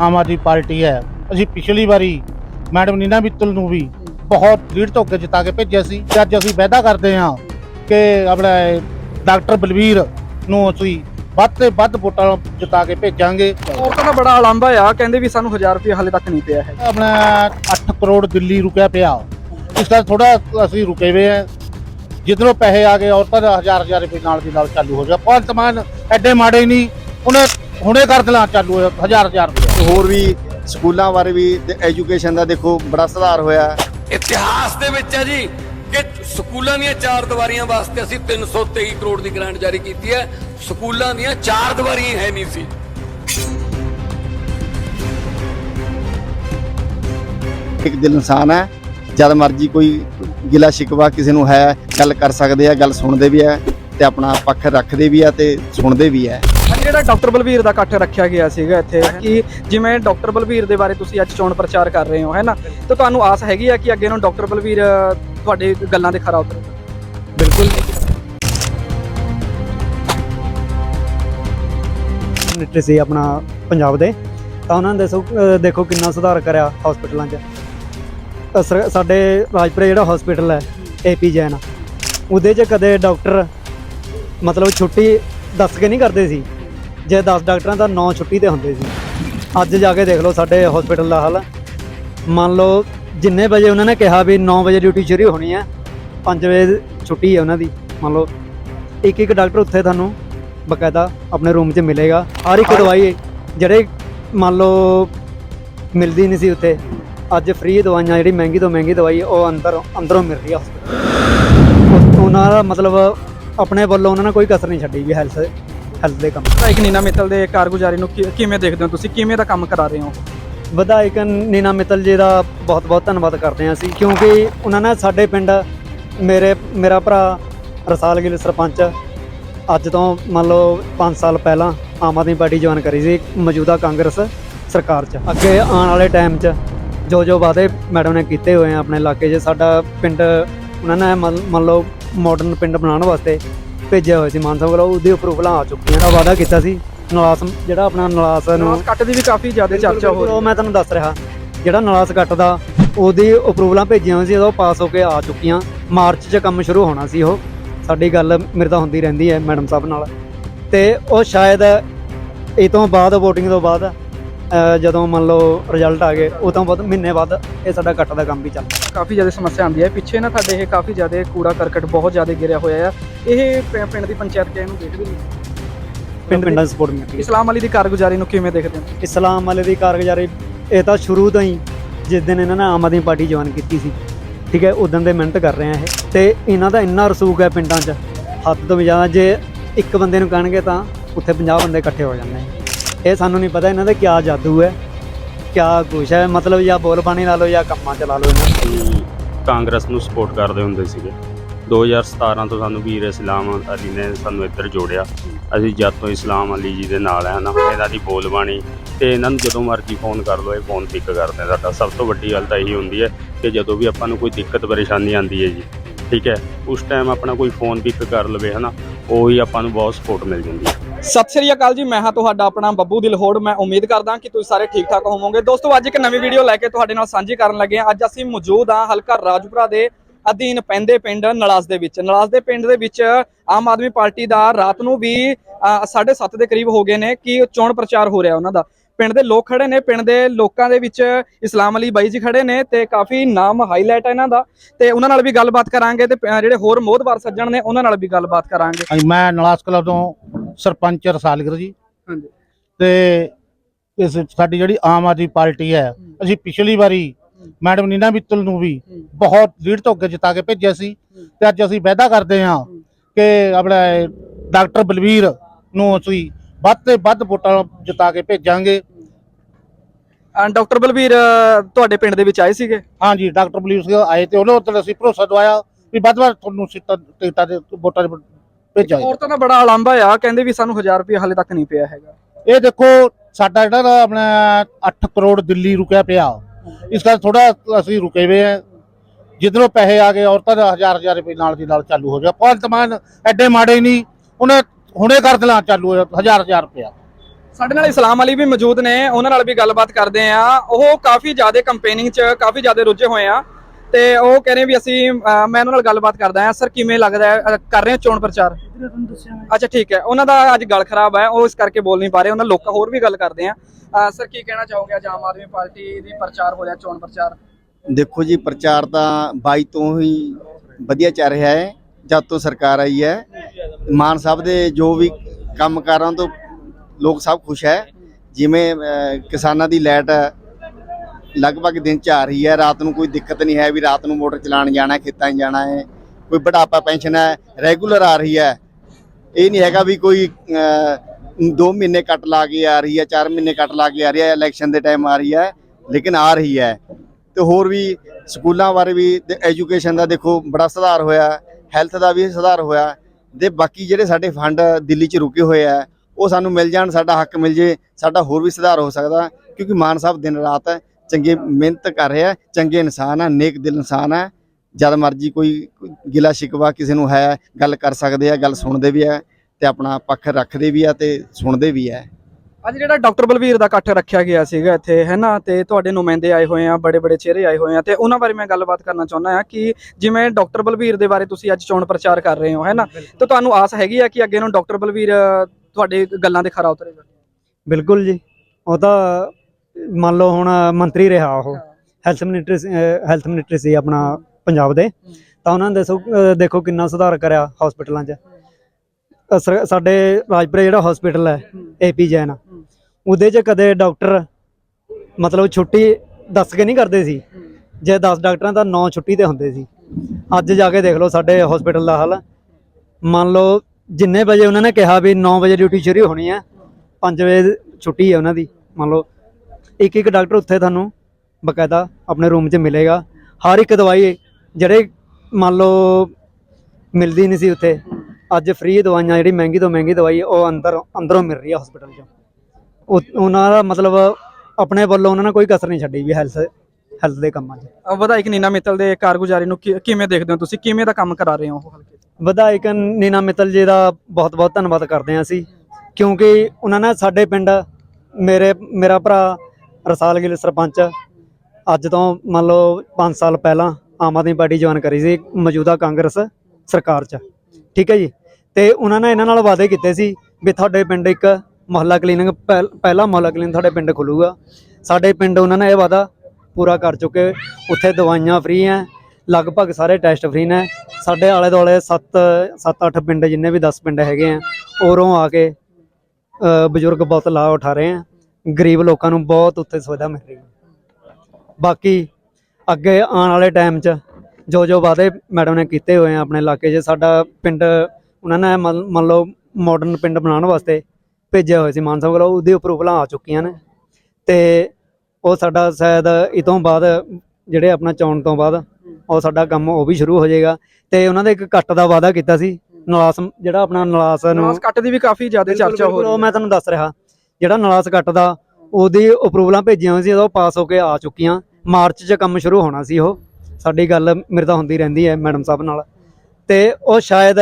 Aam Aadmi party ਹੈ। ਅਸੀਂ ਪਿਛਲੀ ਵਾਰੀ ਮੈਡਮ ਨੀਨਾ ਮਿੱਤਲ ਨੂੰ ਵੀ ਬਹੁਤ ਤੋਂ ਅੱਗੇ ਜਿਤਾ ਕੇ ਭੇਜਿਆ ਸੀ। ਤੇ ਅੱਜ ਅਸੀਂ ਵਾਅਦਾ ਕਰਦੇ ਹਾਂ ਕਿ ਆਪਣਾ ਡਾਕਟਰ ਬਲਵੀਰ ਨੂੰ ਅਸੀਂ ਵੱਧ ਤੇ ਵੱਧ ਵੋਟਾਂ ਜਿਤਾ ਕੇ ਭੇਜਾਂਗੇ। ਔਰਤਾਂ ਦਾ ਬੜਾ ਅਲੰਬਾ ਆ। ਕਹਿੰਦੇ ਵੀ ਸਾਨੂੰ 1000 ਰੁਪਏ ਹਾਲੇ ਤੱਕ ਨਹੀਂ ਪਿਆ ਹੈ। ਆਪਣਾ 8 ਕਰੋੜ ਦਿੱਲੀ ਰੁਕਿਆ ਪਿਆ। ਇਸ ਦਾ ਥੋੜਾ ਅਸੀਂ ਰੁਕੇ ਹੋਏ ਆ ਜਿੱਧਰੋਂ ਪੈਸੇ ਆ ਗਏ ਔਰਤਾਂ ਦਾ ਹਜ਼ਾਰ ਹਜ਼ਾਰ ਰੁਪਏ ਨਾਲ ਦੀ ਨਾਲ ਚਾਲੂ ਹੋ ਗਿਆ। ਭਗਵੰਤ ਮਾਨ ਐਡੇ ਮਾੜੇ ਨਹੀਂ। ਉਹਨੇ ਹੁਣੇ ਕਰ ਦੇਣਾ ਚਾਲੂ ਹਜ਼ਾਰ ਹਜ਼ਾਰ ਰੁਪਏ ਹੋਰ ਵੀ ਸਕੂਲਾਂ ਬਾਰੇ ਵੀ ਤੇ ਐਜੂਕੇਸ਼ਨ ਦਾ ਦੇਖੋ ਬੜਾ ਸੁਧਾਰ ਹੋਇਆ। ਇਤਿਹਾਸ ਦੇ ਵਿੱਚ ਹੈ ਜੀ ਕਿ ਸਕੂਲਾਂ ਦੀਆਂ ਚਾਰ ਦੀਵਾਰੀਆਂ ਵਾਸਤੇ ਅਸੀਂ 323 ਕਰੋੜ ਦੀ ਗ੍ਰਾਂਟ ਜਾਰੀ ਕੀਤੀ ਹੈ। ਸਕੂਲਾਂ ਦੀਆਂ ਚਾਰ ਦੀਵਾਰੀਆਂ ਹੀ ਨਹੀਂ ਸੀ। ਇੱਕ ਦਿਲ ਇਨਸਾਨ ਹੈ ਜਦ ਮਰਜ਼ੀ ਕੋਈ ਗਿਲਾ ਸ਼ਿਕਵਾ ਕਿਸੇ ਨੂੰ ਹੈ ਗੱਲ ਕਰ ਸਕਦੇ ਆ ਗੱਲ ਸੁਣਦੇ ਵੀ ਹੈ ਤੇ ਆਪਣਾ ਪੱਖ ਰੱਖਦੇ ਵੀ ਆ ਤੇ ਸੁਣਦੇ ਵੀ ਹੈ। ਅੱਜ ਜਿਹੜਾ ਡਾਕਟਰ ਬਲਵੀਰ ਦਾ ਇਕੱਠ ਰੱਖਿਆ ਗਿਆ ਸੀਗਾ ਇੱਥੇ ਕਿ ਜਿਵੇਂ ਡਾਕਟਰ ਬਲਵੀਰ ਦੇ ਬਾਰੇ ਤੁਸੀਂ ਅੱਜ ਚੋਣ ਪ੍ਰਚਾਰ ਕਰ ਰਹੇ ਹੋ, ਹੈ ਨਾ? ਤਾਂ ਤੁਹਾਨੂੰ ਆਸ ਹੈਗੀ ਆ ਕਿ ਅੱਗੇ ਨੂੰ ਡਾਕਟਰ ਬਲਵੀਰ ਤੁਹਾਡੇ ਗੱਲਾਂ 'ਤੇ ਖਰਾ ਉਤਰੇਗਾ ਬਿਲਕੁਲ। ਮਿਨਿਸਟਰ ਸੀ ਆਪਣਾ ਪੰਜਾਬ ਦੇ, ਤਾਂ ਉਹਨਾਂ ਨੇ ਦੱਸੋ ਦੇਖੋ ਕਿੰਨਾ ਸੁਧਾਰ ਕਰਿਆ ਹਸਪੀਟਲਾਂ 'ਚ। ਸਰ- ਸਾਡੇ ਰਾਜਪੁਰੇ ਜਿਹੜਾ ਹਸਪੀਟਲ ਹੈ ਏਪੀ ਜੈਨ, ਉਹਦੇ 'ਚ ਕਦੇ ਡਾਕਟਰ ਮਤਲਬ ਛੁੱਟੀ ਦੱਸ ਕੇ ਨਹੀਂ ਕਰਦੇ ਸੀ? ਜੇ 10 ਡਾਕਟਰਾਂ ਦਾ 9 ਛੁੱਟੀ ਤੇ ਹੁੰਦੇ ਸੀ ਅੱਜ ਜਾ ਕੇ ਦੇਖ ਲਓ ਸਾਡੇ ਹਸਪੀਟਲ ਦਾ ਹਾਲ। ਮੰਨ ਲਓ ਜਿੰਨੇ ਵਜੇ ਉਹਨਾਂ ਨੇ ਕਿਹਾ ਵੀ 9 ਵਜੇ ਡਿਊਟੀ ਸ਼ੁਰੂ ਹੋਣੀ ਹੈ 5 ਵਜੇ ਛੁੱਟੀ ਹੈ ਉਹਨਾਂ ਦੀ। ਮੰਨ ਲਓ ਇੱਕ ਇੱਕ ਡਾਕਟਰ ਉੱਥੇ ਤੁਹਾਨੂੰ ਬਕਾਇਦਾ ਆਪਣੇ ਰੂਮ 'ਚ ਮਿਲੇਗਾ। ਹਰ ਇੱਕ ਦਵਾਈ ਜਿਹੜੇ ਮੰਨ ਲਓ ਮਿਲਦੀ ਨਹੀਂ ਸੀ ਉੱਥੇ ਅੱਜ ਫ੍ਰੀ ਦਵਾਈਆਂ ਜਿਹੜੀ ਮਹਿੰਗੀ ਤੋਂ ਮਹਿੰਗੀ ਦਵਾਈ ਉਹ ਅੰਦਰ ਅੰਦਰੋਂ ਮਿਲ ਰਹੀ ਆ hospital। ਉਹਨਾਂ ਦਾ ਮਤਲਬ ਆਪਣੇ ਵੱਲੋਂ ਉਹਨਾਂ ਨੇ ਕੋਈ ਕਸਰ ਨਹੀਂ ਛੱਡੀ ਵੀ ਹੈਲਥ ਹੈਲਥ ਦੇ ਕੰਮ ਇੱਕ ਨੀਨਾ ਮਿੱਤਲ ਦੇ ਕਾਰਗੁਜ਼ਾਰੀ ਨੂੰ ਕਿ- ਕਿਵੇਂ ਦੇਖਦੇ ਹੋ ਤੁਸੀਂ? ਕਿਵੇਂ ਦਾ ਕੰਮ ਕਰਾ ਰਹੇ ਹੋ? ਵਿਧਾਇਕ ਨੀਨਾ ਮਿੱਤਲ ਜੀ ਦਾ ਬਹੁਤ ਬਹੁਤ ਧੰਨਵਾਦ ਕਰਦੇ ਹਾਂ ਅਸੀਂ ਕਿਉਂਕਿ ਉਹਨਾਂ ਨੇ ਸਾਡੇ ਪਿੰਡ ਮੇਰੇ ਮੇਰਾ ਭਰਾ ਰਸਾਲ ਗਿੱਲ ਸਰਪੰਚ ਅੱਜ ਤੋਂ ਮੰਨ ਲਓ 5 ਸਾਲ ਪਹਿਲਾਂ ਆਮ ਆਦਮੀ ਪਾਰਟੀ ਜੁਆਇਨ ਕਰੀ ਸੀ ਮੌਜੂਦਾ ਕਾਂਗਰਸ ਸਰਕਾਰ 'ਚ। ਅੱਗੇ ਆਉਣ ਵਾਲੇ ਟਾਈਮ 'ਚ ਜੋ ਜੋ ਵਾਅਦੇ ਮੈਡਮ ਨੇ ਕੀਤੇ ਹੋਏ ਆ ਆਪਣੇ ਇਲਾਕੇ 'ਚ ਸਾਡਾ ਪਿੰਡ ਉਹਨਾਂ ਨੇ ਮੰਨ ਮੰਨ ਲਓ ਮਾਡਰਨ ਪਿੰਡ ਬਣਾਉਣ ਵਾਸਤੇ ਭੇਜਿਆ ਹੋਇਆ ਸੀ ਮਾਨ ਸਾਹਿਬ ਵੱਲੋਂ ਉਹਦੀ ਅਪਰੂਵਲਾਂ ਆ ਚੁੱਕੀਆਂ ਦਾ ਵਾਅਦਾ ਕੀਤਾ ਸੀ। ਨਲਾਸ ਜਿਹੜਾ ਆਪਣਾ ਨਲਾਸ ਨੂੰ ਕੱਟ ਦੀ ਵੀ ਕਾਫੀ ਜ਼ਿਆਦਾ ਚਰਚਾ ਹੋ ਰਹੀ ਉਹ ਮੈਂ ਤੁਹਾਨੂੰ ਦੱਸ ਰਿਹਾ। ਜਿਹੜਾ ਨਲਾਸ ਕੱਟ ਦਾ ਉਹਦੀ ਅਪਰੂਵਲਾਂ ਭੇਜੀਆਂ ਹੋਈਆਂ ਸੀ ਉਹ ਪਾਸ ਹੋ ਕੇ ਆ ਚੁੱਕੀਆਂ। ਮਾਰਚ 'ਚ ਕੰਮ ਸ਼ੁਰੂ ਹੋਣਾ ਸੀ ਉਹ। ਸਾਡੀ ਗੱਲ ਮੇਰੇ ਤਾਂ ਹੁੰਦੀ ਰਹਿੰਦੀ ਹੈ ਮੈਡਮ ਸਾਹਿਬ ਨਾਲ। ਤੇ ਉਹ ਸ਼ਾਇਦ ਇਹ ਤੋਂ ਬਾਅਦ VOTING ਤੋਂ ਬਾਅਦ ਜਦੋਂ ਮੰਨ ਲਓ ਰਿਜ਼ਲਟ ਆ ਗਏ ਉਹ ਤੋਂ ਬਾਅਦ ਮਹੀਨੇ ਬਾਅਦ ਇਹ ਸਾਡਾ ਕੱਟ ਦਾ ਕੰਮ ਵੀ ਚੱਲ ਕਾਫੀ ਜ਼ਿਆਦਾ ਸਮੱਸਿਆ ਆਉਂਦੀ ਹੈ। ਪਿੱਛੇ ਨਾ ਸਾਡੇ ਇਹ ਕਾਫੀ ਜ਼ਿਆਦਾ ਕੂੜਾ ਕਰਕਟ ਬਹੁਤ ਜ਼ਿਆਦਾ ਗਿਰਿਆ ਹੋਇਆ ਆ। ਇਹ ਪਿੰਡ ਦੀ ਪੰਚਾਇਤ ਕਿਹਨੂੰ ਦੇਖਦੀ ਨਹੀਂ ਪਿੰਡ ਪਿੰਡਾਂ ਦੀ ਸਪੋਰਟ ਮਿਲਦੀ ਇਸਲਾਮ ਅਲੀ ਦੀ ਕਾਰਗੁਜ਼ਾਰੀ ਨੂੰ ਕਿਵੇਂ ਦੇਖਦੇ ਹੋ ਇਸਲਾਮ ਵਾਲੇ ਦੀ ਕਾਰਗੁਜ਼ਾਰੀ ਇਹ ਤਾਂ ਸ਼ੁਰੂ ਤੋਂ ਹੀ ਜਿਸ ਦਿਨ ਇਹਨਾਂ ਨੇ ਆਮ ਆਦਮੀ ਪਾਰਟੀ ਜੁਆਇਨ ਕੀਤੀ ਸੀ। ਠੀਕ ਹੈ ਉਦੋਂ ਦੇ ਮਿਹਨਤ ਕਰ ਰਹੇ ਆ ਇਹ। ਤੇ ਇਹਨਾਂ ਦਾ ਇੰਨਾ ਰਸੂਖ ਹੈ ਪਿੰਡਾਂ 'ਚ ਹੱਦ ਤੋਂ ਜ਼ਿਆਦਾ ਜੇ ਇੱਕ ਬੰਦੇ ਨੂੰ ਕਹਿਣਗੇ ਤਾਂ ਉੱਥੇ 50 ਬੰਦੇ ਇਕੱਠੇ ਹੋ ਜਾਂਦੇ ਆ ਇਹ ਸਾਨੂੰ ਨਹੀਂ ਪਤਾ ਇਹਨਾਂ ਦਾ ਕੀ ਜਾਦੂ ਹੈ ਕੀ ਕੁਛ ਹੈ, ਮਤਲਬ ਜਾਂ ਬੋਲ ਪਾਣੀ ਲਾ ਲਓ ਜਾਂ ਕੰਮਾਂ ਚ ਲਾ ਲਓ ਇਹਨਾਂ ਅਸੀਂ ਕਾਂਗਰਸ ਨੂੰ ਸਪੋਰਟ ਕਰਦੇ ਹੁੰਦੇ ਸੀਗੇ। 2017 ਤੋਂ ਸਾਨੂੰ ਵੀਰ ਇਸਲਾਮ ਅਲੀ ਨੇ ਸਾਨੂੰ ਇੱਧਰ ਜੋੜਿਆ। ਅਸੀਂ ਜਦ ਤੋਂ ਇਸਲਾਮ ਅਲੀ ਜੀ ਦੇ ਨਾਲ ਹੈ ਨਾ, ਇਹਨਾਂ ਦੀ ਬੋਲਬਾਣੀ ਤੇ ਇਹਨਾਂ ਨੂੰ ਜਦੋਂ ਮਰਜ਼ੀ ਫੋਨ ਕਰ ਲਓ, ਇਹ ਫੋਨ ਪਿਕ ਕਰਦੇ ਆ ਸਾਡਾ। ਸਭ ਤੋਂ ਵੱਡੀ ਗੱਲ ਤਾਂ ਇਹੀ ਹੁੰਦੀ ਹੈ ਕਿ ਜਦੋਂ ਵੀ ਆਪਾਂ ਨੂੰ ਕੋਈ ਦਿੱਕਤ, ਪਰੇਸ਼ਾਨੀ ਆਉਂਦੀ ਹੈ ਜੀ, ਠੀਕ ਹੈ, ਉਸ ਟਾਈਮ ਆਪਣਾ ਕੋਈ ਫੋਨ ਪਿਕ ਕਰ ਲਵੇ ਹਨਾ ਉਹੀ ਆਪਾਂ ਨੂੰ ਬਹੁਤ ਸਪੋਰਟ ਮਿਲ ਜਾਂਦੀ ਹੈ। ਸਤਿ ਸ੍ਰੀ ਅਕਾਲ ਜੀ, ਮੈਂ ਹਾਂ ਤੁਹਾਡਾ ਆਪਣਾ ਬੱਬੂ ਦਿਲਹੋੜ। ਮੈਂ ਉਮੀਦ ਕਰਦਾ ਕਿ ਤੁਸੀਂ ਸਾਰੇ ਠੀਕ ਠਾਕ ਹੋਵੋਗੇ। ਦੋਸਤੋ, ਅੱਜ ਇੱਕ ਨਵੀਂ ਵੀਡੀਓ ਲੈ ਕੇ ਤੁਹਾਡੇ ਨਾਲ ਸਾਂਝੀ ਕਰਨ ਲੱਗੇ ਹਾਂ। ਅੱਜ ਅਸੀਂ ਮੌਜੂਦ ਹਾਂ ਹਲਕਾ ਰਾਜਪੁਰਾ ਦੇ ਅਧੀਨ ਪੈਂਦੇ ਪਿੰਡ ਨਲਾਸ ਦੇ ਵਿੱਚ। ਨਲਾਸ ਦੇ ਪਿੰਡ ਦੇ ਵਿੱਚ ਆਮ ਆਦਮੀ ਪਾਰਟੀ ਦਾ ਰਾਤ ਨੂੰ ਵੀ 7:30 ਦੇ ਕਰੀਬ ਹੋ ਗਏ ਨੇ ਕਿ ਚੋਣ ਪ੍ਰਚਾਰ ਹੋ ਰਿਹਾ ਉਹਨਾਂ ਦਾ। ਪਿੰਡ ਦੇ ਲੋਕ ਖੜੇ ਨੇ, ਪਿੰਡ ਦੇ ਲੋਕਾਂ ਦੇ ਵਿੱਚ ਇਸਲਾਮ ਅਲੀ ਬਾਈ ਜੀ ਖੜੇ ਨੇ ਤੇ ਕਾਫੀ ਨਾਮ ਹਾਈਲਾਈਟ ਹੈ ਇਹਨਾਂ ਦਾ। ਤੇ ਉਹਨਾਂ ਨਾਲ ਵੀ ਗੱਲਬਾਤ ਕਰਾਂਗੇ ਤੇ ਜਿਹੜੇ ਹੋਰ ਮੋਹਤਵਾਰ ਸੱਜਣ ਨੇ, ਉਹਨਾਂ ਨਾਲ ਵੀ ਗੱਲਬਾਤ ਕਰਾਂਗੇ। ਮੈਂ ਨਲਾਸ ਕਲੱਬ ਤੋਂ ਸਰਪੰਚ ਰਸਾਲਗਰ ਜੀ। ਹਾਂਜੀ। ਤੇ ਇਸ ਸਾਡੀ ਜਿਹੜੀ ਆਮ ਆਦਮੀ ਪਾਰਟੀ ਹੈ ਅਸੀਂ ਪਿਛਲੀ ਵਾਰੀ ਮੈਡਮ ਨੀਨਾ ਮਿੱਤਲ ਨੂੰ ਵੀ ਬਹੁਤ ਲੀਡ ਤੋਂ ਅੱਗੇ ਜਿਤਾ ਕੇ ਭੇਜਿਆ ਸੀ। ਤੇ ਅੱਜ ਅਸੀਂ ਵਾਅਦਾ ਕਰਦੇ ਹਾਂ ਕਿ ਆਪਣਾ ਡਾਕਟਰ ਬਲਵੀਰ ਨੂੰ ਅਸੀਂ ਵੱਧ ਤੇ ਵੱਧ ਵੋਟਾਂ ਜਿਤਾ ਕੇ ਭੇਜਾਂਗੇ। ਡਾਕਟਰ ਬਲਬੀਰ ਤੁਹਾਡੇ ਪਿੰਡ ਦੇ ਵਿੱਚ ਆਏ ਸੀਗੇ? ਹਾਂਜੀ ਡਾਕਟਰ ਬਲਵੀਰ ਸਿੰਘ ਆਏ ਤੇ ਉਹਨਾਂ ਉੱਤੇ ਅਸੀਂ ਭਰੋਸਾ ਦਵਾਇਆ ਵੀ ਵੱਧ ਵੱਧ ਤੁਹਾਨੂੰ ਸੀਟਾਂ ਟਿਕਟਾਂ ਦੇ ਵੋਟਾਂ ਦੇ ਭੇਜਾਂਗੇ ਔਰਤਾਂ ਦਾ ਬੜਾ ਅਲੰਬਾ ਆ ਕਹਿੰਦੇ ਵੀ ਸਾਨੂੰ 1000 ਰੁਪਏ ਹਾਲੇ ਤੱਕ ਨਹੀਂ ਪਿਆ ਹੈਗਾ। ਇਹ ਦੇਖੋ ਸਾਡਾ ਜਿਹੜਾ ਨਾ ਆਪਣਾ 8 ਕਰੋੜ ਦਿੱਲੀ ਰੁਕਿਆ ਪਿਆ ਇਸ ਕਰਕੇ ਥੋੜਾ ਅਸੀਂ ਰੁਕੇ ਹੋਏ ਆ। ਜਿੱਧਰੋਂ ਪੈਸੇ ਆ ਗਏ ਔਰਤਾਂ ਦਾ ਹਜ਼ਾਰ ਹਜ਼ਾਰ ਰੁਪਏ ਨਾਲ ਦੀ ਨਾਲ ਚਾਲੂ ਹੋ ਗਿਆ। ਭਗਵੰਤ ਮਾਨ ਐਡੇ ਮਾੜੇ ਨਹੀਂ ਉਹਨੇ ਹੁਣੇ ਕਰ ਦੇਣਾ ਚਾਲੂ ਹੋਇਆ ਹਜ਼ਾਰ ਹਜ਼ਾਰ ਰੁਪਇਆ। ਸਾਡੇ ਨਾਲ ਇਸਲਾਮ ਅਲੀ ਵੀ ਮੌਜੂਦ ਨੇ ਉਹਨਾਂ ਨਾਲ ਵੀ ਗੱਲਬਾਤ ਕਰਦੇ ਆ। ਉਹ ਕਾਫੀ ਜ਼ਿਆਦਾ ਕੰਪੇਨਿੰਗ 'ਚ ਕਾਫੀ ਜ਼ਿਆਦਾ ਰੁੱਝੇ ਹੋਏ ਆ। ਤੇ ਉਹ ਕਹਿ ਰਹੇ ਵੀ ਅਸੀਂ ਅਹ, ਮੈਂ ਉਹਨਾਂ ਨਾਲ ਗੱਲਬਾਤ ਕਰਦਾ ਆ ਸਰ ਕਿਵੇਂ ਲੱਗਦਾ ਹੈ? ਅਹ, ਕਰ ਰਹੇ ਹੋ ਚੋਣ ਪ੍ਰਚਾਰ? ਅੱਛਾ ਠੀਕ ਹੈ। ਉਹਨਾਂ ਦਾ ਅੱਜ ਗੱਲ ਖਰਾਬ ਹੈ। ਉਹ ਇਸ ਕਰਕੇ ਬੋਲ ਨਹੀਂ ਪਾ ਰਹੇ। ਉਹਨਾਂ ਲੋਕਾਂ ਹੋਰ ਵੀ ਗੱਲ ਕਰਦੇ ਆ ਸਰ ਕੀ ਕਹਿਣਾ ਚਾਹੋਗੇ? ਅੱਜ ਆਮ ਆਦਮੀ ਪਾਰਟੀ ਦੀ ਪ੍ਰਚਾਰ ਹੋ ਰਿਹਾ ਚੋਣ ਪ੍ਰਚਾਰ? ਦੇਖੋ ਜੀ ਪ੍ਰਚਾਰ ਤਾਂ 22 ਤੋਂ ਹੀ ਵਧੀਆ ਚੱਲ ਰਿਹਾ ਹੈ। ਜਦ ਤੋਂ ਸਰਕਾਰ ਆਈ ਹੈ। ਮਾਨ ਸਾਹਿਬ ਦੇ ਜੋ ਵੀ ਕੰਮਕਾਰਾਂ ਤੋਂ ਲੋਕ ਸਭ ਖੁਸ਼ ਹੈ। ਜਿਵੇਂ ਅਹ, ਕਿਸਾਨਾਂ ਦੀ ਲਾਈਟ ਲਗਭਗ ਦਿਨ ਚ ਆ ਰਹੀ ਹੈ। ਰਾਤ ਨੂੰ ਕੋਈ ਦਿੱਕਤ ਨਹੀਂ ਹੈ ਵੀ ਰਾਤ ਨੂੰ ਮੋਟਰ ਚਲਾਉਣ ਜਾਣਾ ਖੇਤਾਂ 'ਚ ਜਾਣਾ ਹੈ। ਕੋਈ ਬੁਢਾਪਾ ਪੈਨਸ਼ਨ ਹੈ, ਰੈਗੂਲਰ ਆ ਰਹੀ ਹੈ। ਇਹ ਨਹੀਂ ਹੈਗਾ ਵੀ ਕੋਈ 2 ਮਹੀਨੇ ਕੱਟ ਲਾ ਕੇ ਆ ਰਹੀ ਹੈ 4 ਮਹੀਨੇ ਕੱਟ ਲਾ ਕੇ ਆ ਰਹੀ ਹੈ, ਇਲੈਕਸ਼ਨ ਦੇ ਟਾਈਮ ਆ ਰਹੀ ਹੈ, ਲੇਕਿਨ ਆ ਰਹੀ ਹੈ। ਤੇ ਹੋਰ ਵੀ ਸਕੂਲਾਂ ਬਾਰੇ ਵੀ ਐਜੂਕੇਸ਼ਨ ਦਾ ਦੇਖੋ ਬੜਾ ਸੁਧਾਰ ਹੋਇਆ, ਹੈਲਥ ਦਾ ਵੀ ਸੁਧਾਰ ਹੋਇਆ। ਤੇ ਬਾਕੀ ਜਿਹੜੇ ਸਾਡੇ ਫੰਡ ਦਿੱਲੀ 'ਚ ਰੁਕੇ ਹੋਏ ਆ ਉਹ ਸਾਨੂੰ ਮਿਲ ਜਾਣ, ਸਾਡਾ ਹੱਕ ਮਿਲ ਜੇ, ਸਾਡਾ ਹੋਰ ਵੀ ਸੁਧਾਰ ਹੋ ਸਕਦਾ, ਕਿਉਂਕਿ ਮਾਨ ਸਾਹਿਬ ਦਿਨ ਰਾਤ ਚੰਗੇ ਮਿਹਨਤ ਕਰ ਰਿਹਾ ਚੰਗੇ ਇਨਸਾਨ ਆ ਨੇਕ ਦਿਲ ਇਨਸਾਨ ਆ। ਜਦ ਮਰਜ਼ੀ ਕੋਈ ਗਿਲਾ ਸ਼ਿਕਵਾ ਕਿਸੇ ਨੂੰ ਹੈ ਗੱਲ ਕਰ ਸਕਦੇ ਆ ਗੱਲ ਸੁਣਦੇ ਵੀ ਆ ਤੇ ਆਪਣਾ ਪੱਖ ਰੱਖਦੇ ਵੀ ਆ ਤੇ ਸੁਣਦੇ ਵੀ ਆ। ਅੱਜ ਜਿਹੜਾ ਡਾਕਟਰ ਬਲਵੀਰ ਦਾ ਇਕੱਠ ਰੱਖਿਆ ਗਿਆ ਸੀਗਾ ਇੱਥੇ ਹੈ ਨਾ? ਤੇ ਤੁਹਾਡੇ ਨੁਮਾਇੰਦੇ ਆਏ ਹੋਏ ਆ ਬੜੇ ਬੜੇ ਚਿਹਰੇ ਆਏ ਹੋਏ ਆ ਤੇ ਉਹਨਾਂ ਬਾਰੇ ਮੈਂ ਗੱਲਬਾਤ ਕਰਨਾ ਚਾਹੁੰਦਾ ਆ ਕਿ ਜਿਵੇਂ ਡਾਕਟਰ ਬਲਵੀਰ ਦੇ ਬਾਰੇ ਤੁਸੀਂ ਅੱਜ ਚੋਣ ਪ੍ਰਚਾਰ ਕਰ ਰਹੇ ਹੋ ਹੈ ਨਾ? ਤੇ ਤੁਹਾਨੂੰ ਆਸ ਹੈਗੀ ਆ ਕਿ ਅੱਗੇ ਨੂੰ ਡਾਕਟਰ ਬਲਵੀਰ ਤੁਹਾਡੇ ਗੱਲਾਂ ਦੇ ਖਰਾ ਉਤਰੇਗਾ? ਬਿਲਕੁਲ ਜੀ। ਉਹ ਤਾਂ ਮੰਨ ਲਓ ਹੁਣ ਮੰਤਰੀ ਰਿਹਾ ਉਹ ਹੈਲਥ ਮਿਨਿਸਟਰੀ ਹੈਲਥ ਮਿਨਿਸਟਰੀ ਸੀ ਆਪਣਾ ਪੰਜਾਬ ਦੇ। ਤਾਂ ਉਹਨਾਂ ਨੇ ਦੱਸੋ ਦੇਖੋ ਕਿੰਨਾ ਸੁਧਾਰ ਕਰਿਆ ਹਸਪੀਟਲਾਂ 'ਚ। ਸਾਡੇ ਰਾਜਪੁਰੇ ਜਿਹੜਾ ਹਸਪੀਟਲ ਹੈ ਏਪੀ ਜੈਨ ਉਹਦੇ 'ਚ ਕਦੇ ਡਾਕਟਰ ਮਤਲਬ ਛੁੱਟੀ ਦੱਸ ਕੇ ਨਹੀਂ ਕਰਦੇ ਸੀ। ਜੇ 10 ਡਾਕਟਰਾਂ ਤਾਂ 9 ਛੁੱਟੀ ਤੇ ਹੁੰਦੇ ਸੀ। ਅੱਜ ਜਾ ਕੇ ਦੇਖ ਲਓ ਸਾਡੇ ਹਸਪੀਟਲ ਦਾ ਹਾਲ। ਮੰਨ ਲਓ ਜਿੰਨੇ ਵਜੇ ਉਹਨਾਂ ਨੇ ਕਿਹਾ ਵੀ 9 ਵਜੇ ਡਿਊਟੀ ਸ਼ੁਰੂ ਹੋਣੀ ਹੈ 5 ਵਜੇ ਛੁੱਟੀ ਹੈ ਉਹਨਾਂ ਦੀ। ਮੰਨ ਲਓ ਇੱਕ ਇੱਕ ਡਾਕਟਰ ਉੱਥੇ ਤੁਹਾਨੂੰ ਬਕਾਇਦਾ ਆਪਣੇ ਰੂਮ 'ਚ ਮਿਲੇਗਾ। ਹਰ ਇੱਕ ਦਵਾਈ ਜਿਹੜੇ ਮੰਨ ਲਓ ਮਿਲਦੀ ਨਹੀਂ ਸੀ ਉੱਥੇ ਅੱਜ ਫ੍ਰੀ ਦਵਾਈਆਂ ਜਿਹੜੀ ਮਹਿੰਗੀ ਤੋਂ ਮਹਿੰਗੀ ਦਵਾਈ ਉਹ ਅੰਦਰ ਅੰਦਰੋਂ ਮਿਲ ਰਹੀ ਹੈ ਹਸਪੀਟਲ 'ਚੋਂ। ਉਹ ਉਹਨਾਂ ਦਾ ਮਤਲਬ ਆਪਣੇ ਵੱਲੋਂ ਉਹਨਾਂ ਨੇ ਕੋਈ ਕਸਰ ਨਹੀਂ ਛੱਡੀ ਵੀ ਹੈਲਥ ਹੈਲਥ ਦੇ ਕੰਮਾਂ 'ਚ। ਵਿਧਾਇਕ ਨੀਨਾ ਮਿੱਤਲ ਦੇ ਕਾਰਗੁਜ਼ਾਰੀ ਨੂੰ ਕਿਵੇਂ ਦੇਖਦੇ ਹੋ ਤੁਸੀਂ? ਕਿਵੇਂ ਦਾ ਕੰਮ ਕਰਾ ਰਹੇ ਹੋ ਉਹ ਹਲਕੇ? ਵਿਧਾਇਕ ਨੀਨਾ ਮਿੱਤਲ ਜੀ ਦਾ ਬਹੁਤ ਬਹੁਤ ਧੰਨਵਾਦ ਕਰਦੇ ਹਾਂ ਅਸੀਂ। ਕਿਉਂਕਿ ਉਹਨਾਂ ਨੇ ਸਾਡੇ ਪਿੰਡ ਮੇਰੇ ਮੇਰਾ ਭਰਾ ਰਸਾਲ ਗਿੱਲ ਸਰਪੰਚ। ਅੱਜ ਤੋਂ ਮੰਨ ਲਓ 5 ਸਾਲ ਪਹਿਲਾਂ ਆਮ ਆਦਮੀ ਪਾਰਟੀ ਜੁਆਇਨ ਕਰੀ ਸੀ ਮੌਜੂਦਾ ਕਾਂਗਰਸ ਸਰਕਾਰ 'ਚ। ਠੀਕ ਹੈ ਜੀ? ਤੇ ਉਹਨਾਂ ਨੇ ਇਹਨਾਂ ਨਾਲ ਵਾਅਦੇ ਕੀਤੇ ਸੀ ਵੀ ਤੁਹਾਡੇ ਪਿੰਡ ਇੱਕ ਮੁਹੱਲਾ ਕਲੀਨਿਕ ਪਹਿ- ਪਹਿਲਾ ਮੁਹੱਲਾ ਕਲੀਨਿਕ ਤੁਹਾਡੇ ਪਿੰਡ ਖੁੱਲੂਗਾ। ਸਾਡੇ ਪਿੰਡ ਉਹਨਾਂ ਨੇ ਇਹ ਵਾਅਦਾ ਪੂਰਾ ਕਰ ਚੁੱਕੇ। ਉੱਥੇ ਦਵਾਈਆਂ ਫ੍ਰੀ ਹੈ ਲਗਭਗ ਸਾਰੇ ਟੈਸਟ ਫ੍ਰੀ ਨੇ। ਸਾਡੇ ਆਲੇ ਦੁਆਲੇ 7 7-8 ਪਿੰਡ ਜਿੰਨੇ ਵੀ 10 ਪਿੰਡ ਹੈਗੇ ਆ ਔਰੋਂ ਆ ਕੇ ਬਜ਼ੁਰਗ ਬਹੁਤ ਲਾਭ ਉਠਾ ਰਹੇ ਆ ਗਰੀਬ ਲੋਕਾਂ ਨੂੰ ਬਹੁਤ ਉੱਥੇ ਸੁਵਿਧਾ ਮਿਲ ਰਹੀ ਹੈ। ਬਾਕੀ ਅੱਗੇ ਆਉਣ ਵਾਲੇ ਟਾਈਮ 'ਚ ਜੋ ਜੋ ਵਾਅਦੇ ਮੈਡਮ ਨੇ ਕੀਤੇ ਹੋਏ ਆ ਆਪਣੇ ਇਲਾਕੇ 'ਚ ਸਾਡਾ ਪਿੰਡ ਉਹਨਾਂ ਨੇ ਮੰਨ ਲਓ ਮਾਡਰਨ ਪਿੰਡ ਬਣਾਉਣ ਵਾਸਤੇ ਭੇਜਿਆ ਹੋਇਆ ਸੀ ਮਾਨ ਸਾਹਿਬ ਕੋਲੋਂ ਉਹਦੀ ਅਪਰੂਵਲਾਂ ਆ ਚੁੱਕੀਆਂ ਨੇ। ਤੇ ਉਹ ਸਾਡਾ ਸ਼ਾਇਦ ਇਹ ਤੋਂ ਬਾਅਦ ਜਿਹੜੇ ਆਪਣਾ ਚੌਣ ਤੋਂ ਬਾਅਦ ਉਹ ਸਾਡਾ ਕੰਮ ਉਹ ਵੀ ਸ਼ੁਰੂ ਹੋ ਜਾਏਗਾ। ਤੇ ਉਹਨਾਂ ਦੇ ਇੱਕ ਕੱਟ ਦਾ ਵਾਅਦਾ ਕੀਤਾ ਸੀ ਨਲਾਸ ਜਿਹੜਾ ਆਪਣਾ ਨਲਾਸ ਨੂੰ ਕੱਟ ਦੀ ਵੀ ਕਾਫੀ ਜ਼ਿਆਦਾ ਚਰਚਾ ਹੋ ਰਹੀ ਉਹ ਹੈ। ਮੈਂ ਤੁਹਾਨੂੰ ਦੱਸ ਰਿਹਾ। ਜਿਹੜਾ ਨਲਾਸ ਕੱਟ ਦਾ ਉਹਦੀ ਅਪਰੂਵਲਾਂ ਭੇਜੀਆਂ ਹੋਈਆਂ ਸੀ ਉਹ ਪਾਸ ਹੋ ਕੇ ਆ ਚੁੱਕੀਆਂ। ਮਾਰਚ 'ਚ ਕੰਮ ਸ਼ੁਰੂ ਹੋਣਾ ਸੀ ਉਹ। ਸਾਡੀ ਗੱਲ ਮੇਰੇ ਤਾਂ ਹੁੰਦੀ ਰਹਿੰਦੀ ਹੈ ਮੈਡਮ ਸਾਹਿਬ ਨਾਲ। ਤੇ ਉਹ ਸ਼ਾਇਦ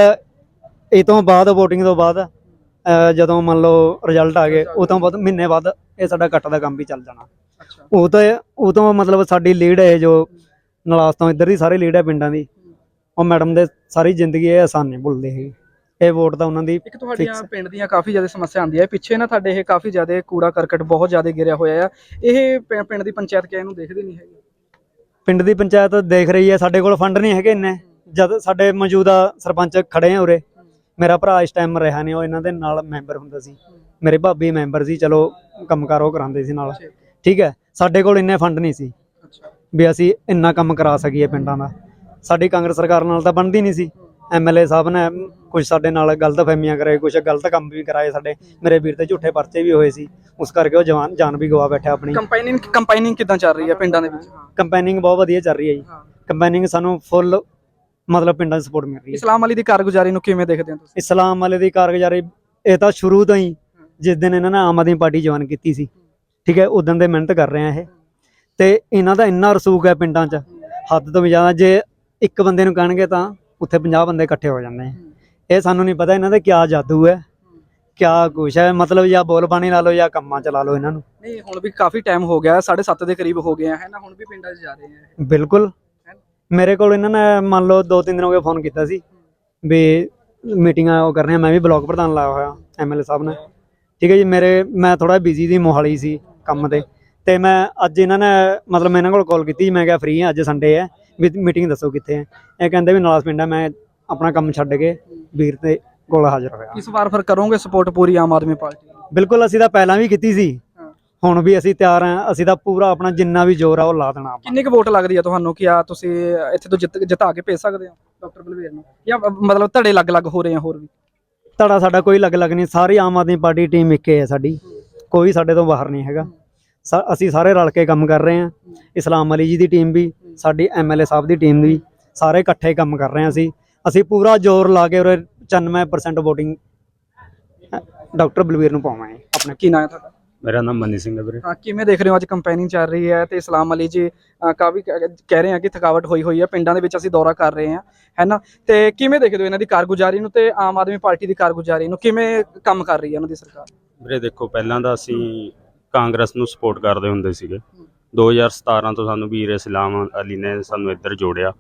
ਇਹ ਤੋਂ ਬਾਅਦ VOTING ਤੋਂ ਬਾਅਦ ਜਦੋਂ ਮੰਨ ਲਓ ਰਿਜ਼ਲਟ ਆ ਗਏ ਉਹ ਤੋਂ ਬਾਅਦ ਮਹੀਨੇ ਬਾਅਦ ਇਹ ਸਾਡਾ ਕੱਟ ਦਾ ਕੰਮ ਵੀ ਚੱਲ ਜਾਣਾ। ਉਹ ਤਾਂ ਉਹ ਤੋਂ ਮਤਲਬ ਸਾਡੀ ਲੀਡ ਹੈ ਜੋ ਨਲਾਸ ਤੋਂ ਇੱਧਰ ਦੀ ਸਾਰੀ ਲੀਡ ਹੈ ਪਿੰਡਾਂ ਦੀ। ਉਹ ਮੈਡਮ ਦੇ ਸਾਰੀ ਜ਼ਿੰਦਗੀ ਇਹ ਆਸਾਨ ਨਹੀਂ ਭੁੱਲਦੇ ਹੈਗੇ। ਇਹ ਵੋਟ ਤਾਂ ਉਹਨਾਂ ਦੀ ਇੱਕ ਤੁਹਾਡੀਆਂ Fix। ਪਿੰਡ ਦੀਆਂ ਕਾਫੀ ਜ਼ਿਆਦਾ ਸਮੱਸਿਆ ਆਉਂਦੀ ਹੈ। ਪਿੱਛੇ ਨਾ ਤੁਹਾਡੇ ਇਹ ਕਾਫੀ ਜ਼ਿਆਦਾ ਕੂੜਾ ਕਰਕਟ ਬਹੁਤ ਜ਼ਿਆਦਾ ਗਿਰਿਆ ਹੋਇਆ ਆ। ਇਹ ਪਿੰ- ਪਿੰਡ ਦੀ ਪੰਚਾਇਤ ਕਿਆ ਇਹਨੂੰ ਦੇਖਦੇ ਨਹੀਂ ਹੈਗੀ? ਪਿੰਡ ਦੀ ਪੰਚਾਇਤ ਦੇਖ ਰਹੀ ਹੈ ਸਾਡੇ ਕੋਲ ਫੰਡ ਨਹੀਂ ਹੈਗੇ ਇੰਨੇ। ਜਦ ਸਾਡੇ ਮੌਜੂਦਾ ਸਰਪੰਚ ਖੜੇ ਆ ਉਰੇ ਮੇਰਾ ਭਰਾ ਇਸ ਟਾਈਮ ਰਿਹਾ ਨਹੀਂ ਉਹ ਇਹਨਾਂ ਦੇ ਨਾਲ ਮੈਂਬਰ ਹੁੰਦਾ ਸੀ। ਮੇਰੇ ਭਾਬੀ ਮੈਂਬਰ ਸੀ ਚਲੋ ਕੰਮਕਾਰ ਉਹ ਕਰਾਉਂਦੇ ਸੀ ਨਾਲ। ਠੀਕ ਹੈ ਸਾਡੇ ਕੋਲ ਇੰਨੇ ਫੰਡ ਨਹੀਂ ਸੀ ਅੱਛਾ। ਵੀ ਅਸੀਂ ਇੰਨਾ ਕੰਮ ਕਰਾ ਸਕੀਏ ਪਿੰਡਾਂ ਦਾ। ਸਾਡੀ ਕਾਂਗਰਸ ਸਰਕਾਰ ਨਾਲ ਤਾਂ ਬਣਦੀ ਨਹੀਂ ਸੀ। ਐਮਐਲਏ ਸਾਹਿਬ ਨੇ ਕੁਝ ਸਾਡੇ ਨਾਲ ਗਲਤ ਫਹਿਮੀਆਂ ਕਰਾਏ ਕੁਝ ਗਲਤ ਕੰਮ ਵੀ ਕਰਾਏ ਸਾਡੇ। ਮੇਰੇ ਵੀਰ ਤੇ ਝੂਠੇ ਪਰਚੇ ਵੀ ਹੋਏ ਸੀ। ਉਸ ਕਰਕੇ ਉਹ ਜਵਾਨ ਜਾਨ ਵੀ ਗਵਾ ਬੈਠਾ ਆਪਣੀ। ਕੰਪਾਈਨਿੰਗ ਕੰਪਾਈਨਿੰਗ ਕਿਦਾਂ ਚੱਲ ਰਹੀ ਹੈ ਪਿੰਡਾਂ ਦੇ ਵਿੱਚ? ਕੰਪੇਨਿੰਗ ਬਹੁਤ ਵਧੀਆ ਚੱਲ ਰਹੀ ਹੈ ਜੀ। ਕੰਪੇਨਿੰਗ ਸਾਨੂੰ ਫੁੱਲ ਮਤਲਬ ਪਿੰਡਾਂ 'ਚ ਸਪੋਰਟ ਮਿਲ ਰਹੀ ਹੈ। ਇਸਲਾਮ ਅਲੀ ਦੀ ਕਾਰਗੁਜ਼ਾਰੀ ਨੂੰ ਕਿਵੇਂ ਦੇਖਦੇ ਹੋ ਤੁਸੀਂ? ਇਸਲਾਮ ਵਾਲੇ ਦੀ ਕਾਰਗੁਜ਼ਾਰੀ ਇਹ ਤਾਂ ਸ਼ੁਰੂ ਤੋਂ ਹੀ ਜਿਸ ਦਿਨ ਇਹਨਾਂ ਨੇ ਆਮ ਆਦਮੀ ਪਾਰਟੀ ਜੁਆਇਨ ਕੀਤੀ ਸੀ। ਠੀਕ ਹੈ ਉਦੋਂ ਦੇ ਮਿਹਨਤ ਕਰ ਰਹੇ ਆ ਇਹ। ਤੇ ਇਹਨਾਂ ਦਾ ਇੰਨਾ ਰਸੂਖ ਹੈ ਪਿੰਡਾਂ 'ਚ। ਹੱਦ ਤੋਂ ਵੀ ਜ਼ਿਆਦਾ ਜੇ ਇੱਕ ਬੰਦੇ ਨੂੰ ਕਹਿਣਗੇ ਤਾਂ ਉੱਥੇ 50 ਬੰਦੇ ਇਕੱਠੇ ਹੋ ਜਾਂਦੇ ਇਹ ਸਾਨੂੰ ਨਹੀਂ ਪਤਾ ਇਹਨਾਂ ਦਾ ਕੀ ਜਾਦੂ ਹੈ ਕਿਆ ਕੁਛ ਹੈ ਮਤਲਬ ਜਾਂ ਬੋਲ ਬਾਣੀ ਲਾ ਲਓ ਜਾਂ ਕੰਮਾਂ ਚ ਲਾ ਲਓ ਇਹਨਾਂ ਨੂੰ। ਨਹੀਂ ਹੁਣ ਵੀ ਕਾਫੀ ਟਾਈਮ ਹੋ ਗਿਆ 7:30 ਦੇ ਕਰੀਬ ਹੋ ਗਏ ਆ ਹੈ ਨਾ? ਹੁਣ ਵੀ ਪਿੰਡਾਂ 'ਚ ਜਾ ਰਹੇ ਆ ਬਿਲਕੁਲ। ਮੇਰੇ ਕੋਲ ਇਹਨਾਂ ਨੇ ਮੰਨ ਲਓ ਦੋ ਤਿੰਨ ਦਿਨ ਹੋ ਗਏ ਫੋਨ ਕੀਤਾ ਸੀ ਵੀ ਮੀਟਿੰਗਾਂ ਉਹ ਕਰਨੀਆਂ ਮੈਂ ਵੀ ਬਲਾਕ ਪ੍ਰਧਾਨ ਲਾਇਆ ਹੋਇਆ ਐਮਐਲਏ ਸਾਹਿਬ ਨੇ। ਠੀਕ ਹੈ ਜੀ ਮੇਰੇ ਮੈਂ ਥੋੜਾ ਬਿਜ਼ੀ ਸੀ ਮੋਹਾਲੀ ਸੀ ਕੰਮ ਤੇ। ਤੇ ਮੈਂ ਅੱਜ ਇਹਨਾਂ ਨੇ ਮਤਲਬ ਮੈਂ ਇਹਨਾਂ ਕੋਲ ਕਾਲ ਕੀਤੀ ਮੈਂ ਕਿਹਾ ਫ੍ਰੀ ਹਾਂ ਅੱਜ ਸੰਡੇ ਹੈ। ਵੀ ਮੀਟਿੰਗ ਦੱਸੋ ਕਿੱਥੇ ਹੈ। ਇਹ ਕਹਿੰਦੇ ਵੀ ਨਾਲਾਸ ਪਿੰਡ ਮੈਂ ਆਪਣਾ ਕੰਮ ਛੱਡ ਕੇ ਵੀਰ ਤੇ ਕੋਲ ਹਾਜ਼ਰ ਹੋਇਆ। ਇਸ ਵਾਰ ਫਿਰ ਕਰੋਗੇ ਸਪੋਰਟ ਪੂਰੀ ਆਮ ਆਦਮੀ ਪਾਰਟੀ? ਬਿਲਕੁਲ ਅਸੀਂ ਤਾਂ ਪਹਿਲਾਂ ਵੀ ਕੀਤੀ ਸੀ। ਹੁਣ ਵੀ ਅਸੀਂ ਤਿਆਰ ਹਾਂ ਅਸੀਂ ਤਾਂ ਪੂਰਾ ਆਪਣਾ ਜਿੰਨਾ ਵੀ ਜ਼ੋਰ ਆ ਉਹ ਲਾ ਦੇਣਾ ਆਪਾਂ। ਕਿੰਨੀ ਕੁ ਵੋਟ ਲੱਗਦੀ ਆ ਤੁਹਾਨੂੰ ਕਿ ਆ ਤੁਸੀਂ ਇੱਥੇ ਤੋਂ ਜਿੱਤ ਜਿਤਾ ਕੇ ਭੇਜ ਸਕਦੇ ਹੋ ਡਾਕਟਰ ਬਲਵੀਰ ਨੂੰ? ਜਾਂ ਮਤਲਬ ਧੜੇ ਅਲੱਗ-ਅਲੱਗ ਹੋ ਰਹੇ ਆ ਹੋਰ ਵੀ? ਧੜਾ ਸਾਡਾ ਕੋਈ ਅਲੱਗ-ਅਲੱਗ ਨਹੀਂ ਸਾਰੀ ਆਮ ਆਦਮੀ ਪਾਰਟੀ ਟੀਮ ਇੱਕੇ ਹੈ ਸਾਡੀ। ਕੋਈ ਸਾਡੇ ਤੋਂ ਬਾਹਰ ਨਹੀਂ ਹੈਗਾ। ਅਸੀਂ ਸਾਰੇ ਰਲ ਕੇ ਕੰਮ ਕਰ ਰਹੇ ਹਾਂ। ਇਸਲਾਮ ਅਲੀ ਜੀ ਦੀ ਟੀਮ ਵੀ ਸਾਡੀ ਐਮਐਲਏ ਸਾਹਿਬ ਦੀ ਟੀਮ ਵੀ ਸਾਰੇ ਇਕੱਠੇ ਕੰਮ ਕਰ ਰਹੇ ਹਾਂ ਅਸੀਂ। ਅਸੀਂ ਪੂਰਾ ਜ਼ੋਰ ਲਾ ਕੇ ਉਰੇ 95% VOTING ਡਾਕਟਰ ਬਲਵੀਰ ਨੂੰ ਪਾਵਾਂਗੇ। ਆਪਣੇ ਕੀ ਨਾਂ ਹੈ ਤੁਹਾਡਾ? ਮੇਰਾ ਨਾਮ ਮਨੀ ਸਿੰਘ ਹੈ ਵੀਰੇ। ਹਾਂ ਕਿਵੇਂ ਦੇਖ ਰਹੇ ਹੋ ਅੱਜ ਕੰਪੇਨਿੰਗ ਚੱਲ ਰਹੀ ਹੈ ਤੇ ਇਸਲਾਮ ਅਲੀ ਜੀ ਅ, ਕਾਫੀ ਕਹਿ ਕਹਿ ਰਹੇ ਆ ਕਿ ਥਕਾਵਟ ਹੋਈ ਹੋਈ ਹੈ ਪਿੰਡਾਂ ਦੇ ਵਿੱਚ ਅਸੀਂ ਦੌਰਾ ਕਰ ਰਹੇ ਹਾਂ ਹੈਨਾ ਤੇ ਕਿਵੇਂ ਦੇਖਦੇ ਹੋ ਇਹਨਾਂ ਦੀ ਕਾਰਗੁਜ਼ਾਰੀ ਨੂੰ ਤੇ ਆਮ ਆਦਮੀ ਪਾਰਟੀ ਦੀ ਕਾਰਗੁਜ਼ਾਰੀ ਨੂੰ? ਕਿਵੇਂ ਕੰਮ ਕਰ ਰਹੀ ਹੈ ਉਹਨਾਂ ਦੀ ਸਰਕਾਰ? ਵੀਰੇ ਦੇਖੋ ਪਹਿਲਾਂ ਤਾਂ ਅਸੀਂ ਕਾਂਗਰਸ ਨੂੰ ਸਪੋਰਟ ਕਰਦੇ ਹੁੰਦੇ ਸੀਗੇ। 2017 ਤੋਂ ਸਾਨੂੰ ਵੀਰ ਇਸਲਾਮ ਅਲੀ ਨੇ ਸਾਨੂੰ ਇੱਧਰ ਜੋੜਿਆ।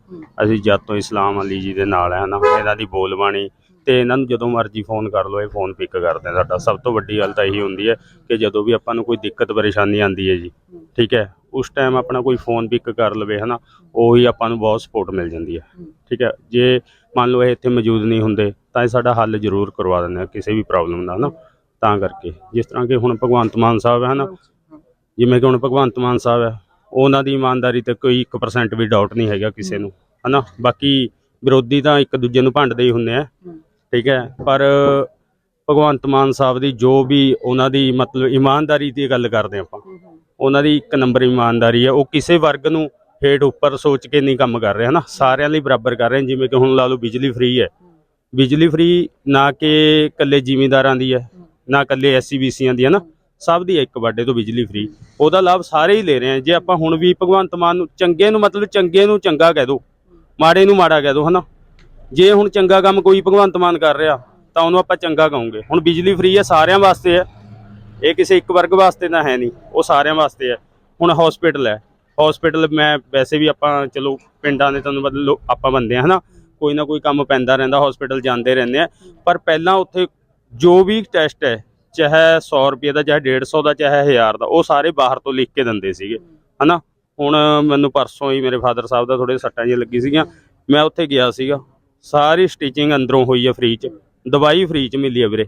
ਅਸੀਂ ਜਦ ਤੋਂ ਇਸਲਾਮ ਅਲੀ ਜੀ ਦੇ ਨਾਲ ਹੈ ਨਾ ਇਹਨਾਂ ਦੀ ਬੋਲਬਾਣੀ ਤੇ ਇਹਨਾਂ ਨੂੰ ਜਦੋਂ ਮਰਜ਼ੀ ਫੋਨ ਕਰ ਲਓ ਇਹ ਫੋਨ ਪਿਕ ਕਰਦੇ ਆ ਸਾਡਾ। ਸਭ ਤੋਂ ਵੱਡੀ ਗੱਲ ਤਾਂ ਇਹੀ ਹੁੰਦੀ ਹੈ ਕਿ ਜਦੋਂ ਵੀ ਆਪਾਂ ਨੂੰ ਕੋਈ ਦਿੱਕਤ ਪਰੇਸ਼ਾਨੀ ਆਉਂਦੀ ਹੈ ਜੀ ਠੀਕ ਹੈ? ਉਸ ਟਾਈਮ ਆਪਣਾ ਕੋਈ ਫੋਨ ਪਿਕ ਕਰ ਲਵੇ ਹਨਾ ਉਹੀ ਆਪਾਂ ਨੂੰ ਬਹੁਤ ਸਪੋਰਟ ਮਿਲ ਜਾਂਦੀ ਹੈ। ਠੀਕ ਹੈ? ਜੇ ਮੰਨ ਲਓ ਇਹ ਇੱਥੇ ਮੌਜੂਦ ਨਹੀਂ ਹੁੰਦੇ ਤਾਂ ਇਹ ਸਾਡਾ ਹੱਲ ਜ਼ਰੂਰ ਕਰਵਾ ਦਿੰਦੇ ਆ ਕਿਸੇ ਵੀ ਪ੍ਰੋਬਲਮ ਦਾ ਹਨਾ? ਤਾਂ ਕਰਕੇ। ਜਿਸ ਤਰ੍ਹਾਂ ਕਿ ਹੁਣ ਭਗਵੰਤ ਮਾਨ ਸਾਹਿਬ ਹੈ ਨਾ, ਜਿਵੇਂ ਕਿ ਹੁਣ ਭਗਵੰਤ ਮਾਨ ਸਾਹਿਬ ਹੈ, ਉਹਨਾਂ ਦੀ ਇਮਾਨਦਾਰੀ ਤੇ ਕੋਈ 1% ਵੀ ਡਾਊਟ ਨਹੀਂ ਹੈਗਾ ਕਿਸੇ ਨੂੰ, ਹਨਾ? ਬਾਕੀ ਵਿਰੋਧੀ ਤਾਂ ਇੱਕ ਦੂਜੇ ਨੂੰ ਭੰਡਦੇ ਹੀ ਹੁੰਦੇ ਆ, ਠੀਕ ਹੈ? ਪਰ ਭਗਵੰਤ ਮਾਨ ਸਾਹਿਬ ਦੀ ਜੋ ਵੀ ਉਹਨਾਂ ਦੀ ਮਤਲਬ ਇਮਾਨਦਾਰੀ ਦੀ ਗੱਲ ਕਰਦੇ ਆਪਾਂ, ਉਹਨਾਂ ਦੀ ਇੱਕ ਨੰਬਰ ਇਮਾਨਦਾਰੀ ਹੈ, ਉਹ ਕਿਸੇ ਵਰਗ ਨੂੰ ਹੇਠ ਉੱਪਰ ਸੋਚ ਕੇ ਨਹੀਂ ਕੰਮ ਕਰ ਰਹੇ, ਹਨਾ? ਸਾਰਿਆਂ ਲਈ ਬਰਾਬਰ ਕਰ ਰਹੇ ਜਿਵੇਂ ਕਿ ਹੁਣ ਲਾ ਲਓ ਬਿਜਲੀ ਫ੍ਰੀ ਹੈ। ਬਿਜਲੀ ਫ੍ਰੀ ਨਾ ਕਿ ਇਕੱਲੇ ਜ਼ਿਮੀਂਦਾਰਾਂ ਦੀ ਹੈ ਨਾ ਇਕੱਲੇ ਐਸਸੀ ਬੀਸੀਆਂ ਦੀ ਹੈ ਨਾ, ਸਭ ਦੀ ਇੱਕ ਵਾਡੇ ਤੋਂ ਬਿਜਲੀ ਫ੍ਰੀ ਉਹਦਾ ਲਾਭ ਸਾਰੇ ਹੀ ਲੈ ਰਹੇ ਆ ਜੇ ਆਪਾਂ ਹੁਣ ਵੀ ਭਗਵੰਤ ਮਾਨ ਨੂੰ ਚੰਗੇ ਨੂੰ ਮਤਲਬ ਚੰਗੇ ਨੂੰ ਚੰਗਾ ਕਹਿ ਦੋ, ਮਾੜੇ ਨੂੰ ਮਾੜਾ ਕਹਿ ਦੋ, ਹਨਾ? ਜੇ ਹੁਣ ਚੰਗਾ ਕੰਮ ਕੋਈ ਭਗਵੰਤ ਮਾਨ ਕਰ ਰਿਹਾ, ਤਾਂ ਉਹਨੂੰ ਆਪਾਂ ਚੰਗਾ ਕਹੋਗੇ। ਹੁਣ ਬਿਜਲੀ ਫ੍ਰੀ ਹੈ, ਸਾਰਿਆਂ ਵਾਸਤੇ ਹੈ। ਇਹ ਕਿਸੇ ਇੱਕ ਵਰਗ ਵਾਸਤੇ ਤਾਂ ਹੈ ਨਹੀਂ, ਉਹ ਸਾਰਿਆਂ ਵਾਸਤੇ ਹੈ। ਹੁਣ ਹਸਪੀਟਲ ਹੈ। ਹਸਪੀਟਲ ਮੈਂ ਵੈਸੇ ਵੀ ਆਪਾਂ, ਚਲੋ, ਪਿੰਡਾਂ ਦੇ ਤੁਹਾਨੂੰ ਮਤਲਬ ਲੋ- ਆਪਾਂ ਬੰਦੇ ਆ ਹਨਾ? ਕੋਈ ਨਾ ਕੋਈ ਕੰਮ ਪੈਂਦਾ ਰਹਿੰਦਾ ਹਸਪੀਟਲ ਜਾਂਦੇ ਰਹਿੰਦੇ ਆ। ਪਰ ਪਹਿਲਾਂ ਉੱਥੇ ਜੋ ਵੀ ਟੈਸਟ ਹੈ, ਚਾਹੇ 100 ਰੁਪਏ ਦਾ, ਚਾਹੇ 150 ਦਾ, ਚਾਹੇ 1000 ਦਾ, ਉਹ ਸਾਰੇ ਬਾਹਰ ਤੋਂ ਲਿਖ ਕੇ ਦਿੰਦੇ ਸੀਗੇ, ਹਨਾ? ਹੁਣ ਮੈਨੂੰ ਪਰਸੋਂ ਹੀ ਮੇਰੇ ਫਾਦਰ ਸਾਹਿਬ ਦਾ ਥੋੜੇ ਸੱਟਾਂ ਜਿਹੀਆਂ ਲੱਗੀ ਸੀਗੀਆਂ, ਮੈਂ ਉੱਥੇ ਗਿਆ ਸੀਗਾ, ਸਾਰੀ ਸਟਿਚਿੰਗ ਅੰਦਰੋਂ ਹੋਈ ਹੈ ਫ੍ਰੀ ਚ, ਦਵਾਈ ਫ੍ਰੀ ਚ ਮਿਲੀ ਹੈ ਵੀਰੇ।